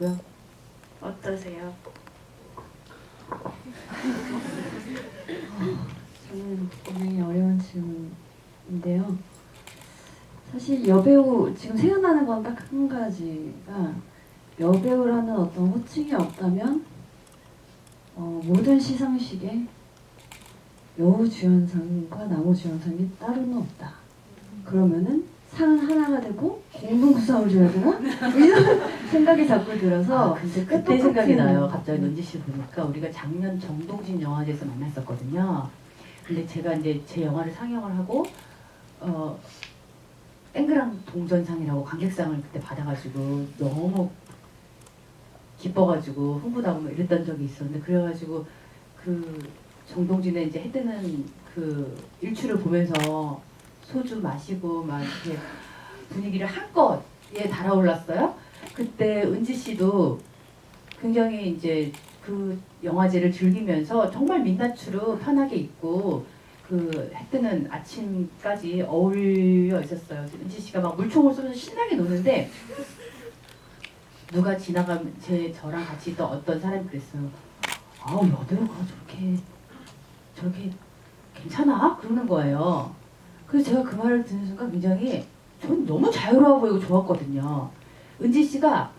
같고요. 어떠세요? 저는 굉장히 어려운 질문인데요. 사실 여배우 지금 생각나는 건 딱 한 가지가 여배우라는 어떤 호칭이 없다면 어, 모든 시상식에 여우 주연상과 남우 주연상이 따로는 없다. 그러면은 상은 하나가 되고 공동수상을 줘야 되나? 이런 생각이 자꾸 들어서 아, 근데 그때 생각이 나요. 갑자기 은지 씨 보니까 우리가 작년 정동진 영화제에서 만났었거든요. 근데 제가 이제 제 영화를 상영을 하고 어 땡그랑 동전상이라고 관객상을 그때 받아가지고 너무 기뻐가지고 흥분하고 막 이랬던 적이 있었는데 그래가지고 그 정동진의 이제 해뜨는 그 일출을 보면서 소주 마시고 막 이렇게 분위기를 한껏에 달아올랐어요. 그때 은지 씨도 굉장히 이제 그 영화제를 즐기면서 정말 민낯으로 편하게 입고 그 해뜨는 아침까지 어울려 있었어요. 은지 씨가 막 물총을 쏘면서 신나게 노는데 누가 지나가면 제 저랑 같이 있던 어떤 사람이 그랬어요. 아우 여배우가 저렇게 저렇게 괜찮아? 그러는 거예요. 그래서 제가 그 말을 듣는 순간 굉장히 전 너무 자유로워 보이고 좋았거든요. 은지 씨가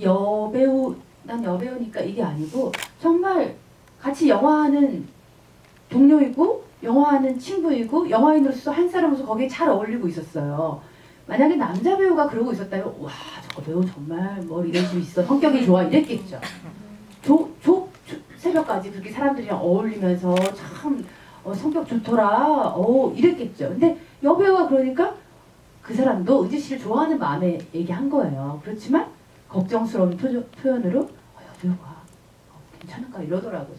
여배우 난 여배우니까 이게 아니고 정말 같이 영화하는 동료이고 영화하는 친구이고 영화인으로서 한 사람으로서 거기에 잘 어울리고 있었어요. 만약에 남자 배우가 그러고 있었다면 와 저거 배우 정말 뭐 이럴 수 있어 성격이 좋아 이랬겠죠. 조, 조, 조- 새벽까지 그렇게 사람들이랑 어울리면서 참 어, 성격 좋더라 어 이랬겠죠. 근데 여배우가 그러니까 그 사람도 은지 씨를 좋아하는 마음에 얘기한 거예요. 그렇지만 걱정스러운 표정, 표현으로 어, 여배우가 어, 괜찮을까 이러더라고요.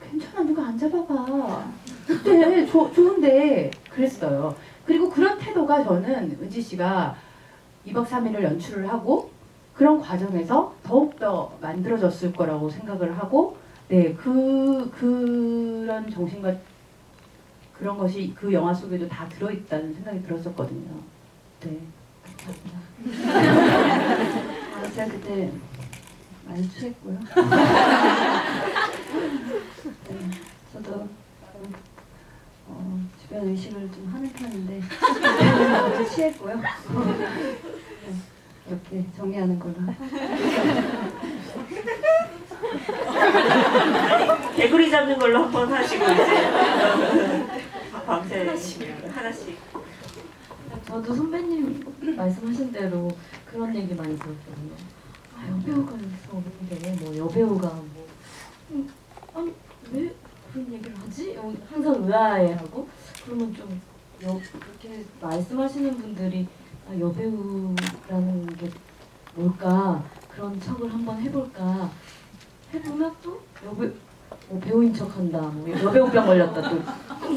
괜찮아 누가 안 잡아봐. 그때 조, 좋은데 그랬어요. 그리고 그런 태도가 저는 은지 씨가 2박 3일을 연출을 하고 그런 과정에서 더욱더 만들어졌을 거라고 생각을 하고 네, 그, 그런 정신과 그런 것이 그 영화 속에도 다 들어있다는 생각이 들었었거든요. 네. 감사합니다. 아, 제가 그때 많이 취했고요. 네, 저도 어, 주변 의식을 좀 하는 편인데 아주 취했고요. 네, 이렇게 정리하는 걸로. 개구리 잡는 걸로 한번 하시고 이제 밤새 하나씩. 저도 선배님 말씀하신 대로 그런 얘기 많이 들었거든요. 아 여배우가 여기서 없는데 뭐 여배우가 뭐 음, 아니 왜 그런 얘기를 하지? 어, 항상 의아해하고 그러면 좀 여, 그렇게 말씀하시는 분들이 아, 여배우라는 게 뭘까 그런 척을 한번 해볼까 해보면 또 여배 뭐 배우인 척한다, 뭐 여배우병 걸렸다 또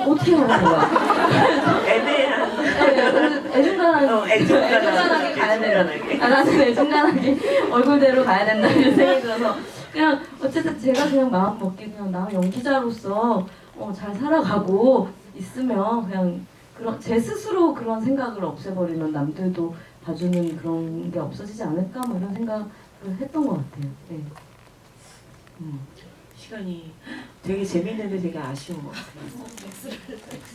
어떻게 하는 거야? 애매한. 네, 애중간하게 어, 애중간하게. 애중간하게 가야. 애중간하게. 아, 나는 애중간하게 얼굴대로 가야 된다 이런 생각이 들어서 그냥 어쨌든 제가 그냥 마음 먹기 그냥 나 연기자로서 어, 잘 살아가고 있으면 그냥 그런 제 스스로 그런 생각을 없애버리면 남들도 봐주는 그런 게 없어지지 않을까 뭐 이런 생각을 했던 것 같아요. 네. 음. 시간이 되게 재밌는데 되게 아쉬운 것 같아요.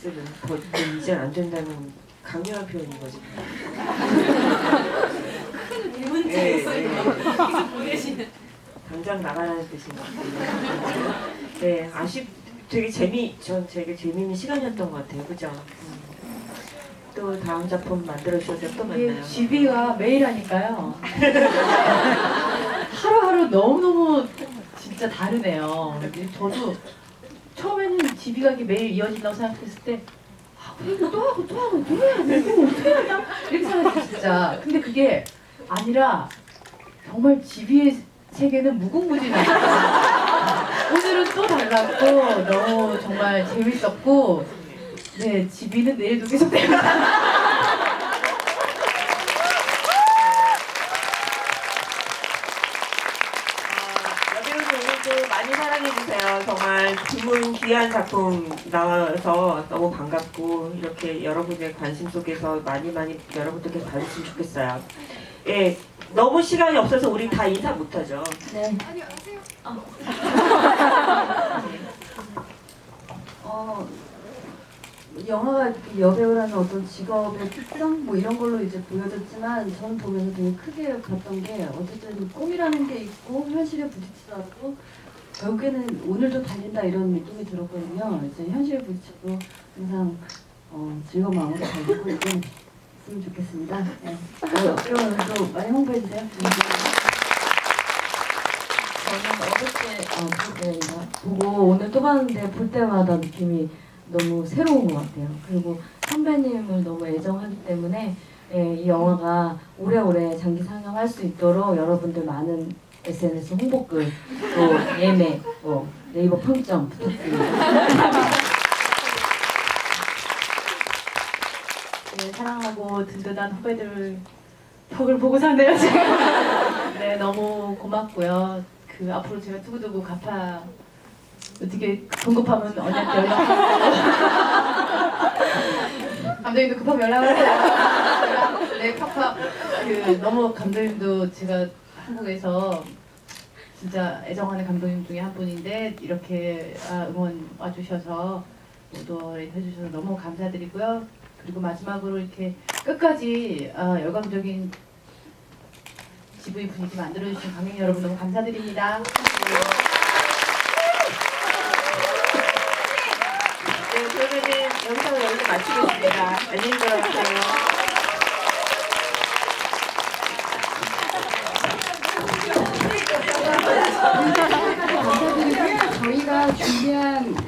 X를 더 이제 안 된다는 강렬한 표현인 거지. 네, 네. 당장 나가라는 뜻인 것 같아요. 네, 아쉽. 되게 재미, 전 되게 재미있는 시간이었던 것 같아요. 그죠? 음. 또 다음 작품 만들어 주셔서 또 만나요. GB가 매일 하니까요. 하루하루 너무너무 진짜 다르네요. 저도 처음에는 이렇게 매일 이어진다고 생각했을 때 아, 그래, 이거 또 하고 또 하고 또 해야 돼. 이거 어떻게 하냐? 이렇게 생각했어요, 진짜. 근데 그게 아니라 정말 GB의 세계는 무궁무진하다. 오늘은 또 달랐고 너무 정말 재밌었고 네, GB는 내일도 계속 됩니다. 아, 여배우들 오늘도 많이 사랑해주세요. 정말 드문 귀한 작품 나와서 너무 반갑고 이렇게 여러분의 관심 속에서 많이 많이 여러분들께 봐주시면 좋겠어요. 예, 너무 시간이 없어서 우리 다 인사 못하죠. 네. 어, 영화가 이렇게 여배우라는 어떤 직업의 특성 뭐 이런 걸로 이제 보여졌지만 저는 보면서 되게 크게 봤던 게 어쨌든 꿈이라는 게 있고 현실에 부딪히더라도 결국에는 오늘도 달린다 이런 느낌이 들었거든요. 이제 현실에 부딪혀도 항상 어, 즐거운 마음으로 달리고 있으면 좋겠습니다. 네. 또 많이 홍보해 주세요. 저는 어저께 어, 그때인가 보고 오늘 또 봤는데 볼 때마다 느낌이 너무 새로운 것 같아요. 그리고 선배님을 너무 애정하기 때문에 예, 이 영화가 오래오래 장기 상영할 수 있도록 여러분들 많은 SNS 홍보글 또 예매 뭐 네이버 평점 부탁드립니다. 네, 사랑하고 든든한 후배들 덕을 보고 사네요 지금. 네 너무 고맙고요. 그 앞으로 제가 두고두고 갚아 어떻게 공급하면 언니한테 연락하고 감독님도 급하면 연락을 해요. 네 팍팍 그 너무 감독님도 제가 한국에서 진짜 애정하는 감독님 중에 한 분인데 이렇게 아, 응원 와주셔서 모두를 해주셔서 너무 감사드리고요. 그리고 마지막으로 이렇게 끝까지 아, 열광적인 GV 분위기 만들어주신 관객 여러분 너무 감사드립니다. 네, 그러면은 영상을 여기서 마치겠습니다. 안녕히 들어가세요. yan.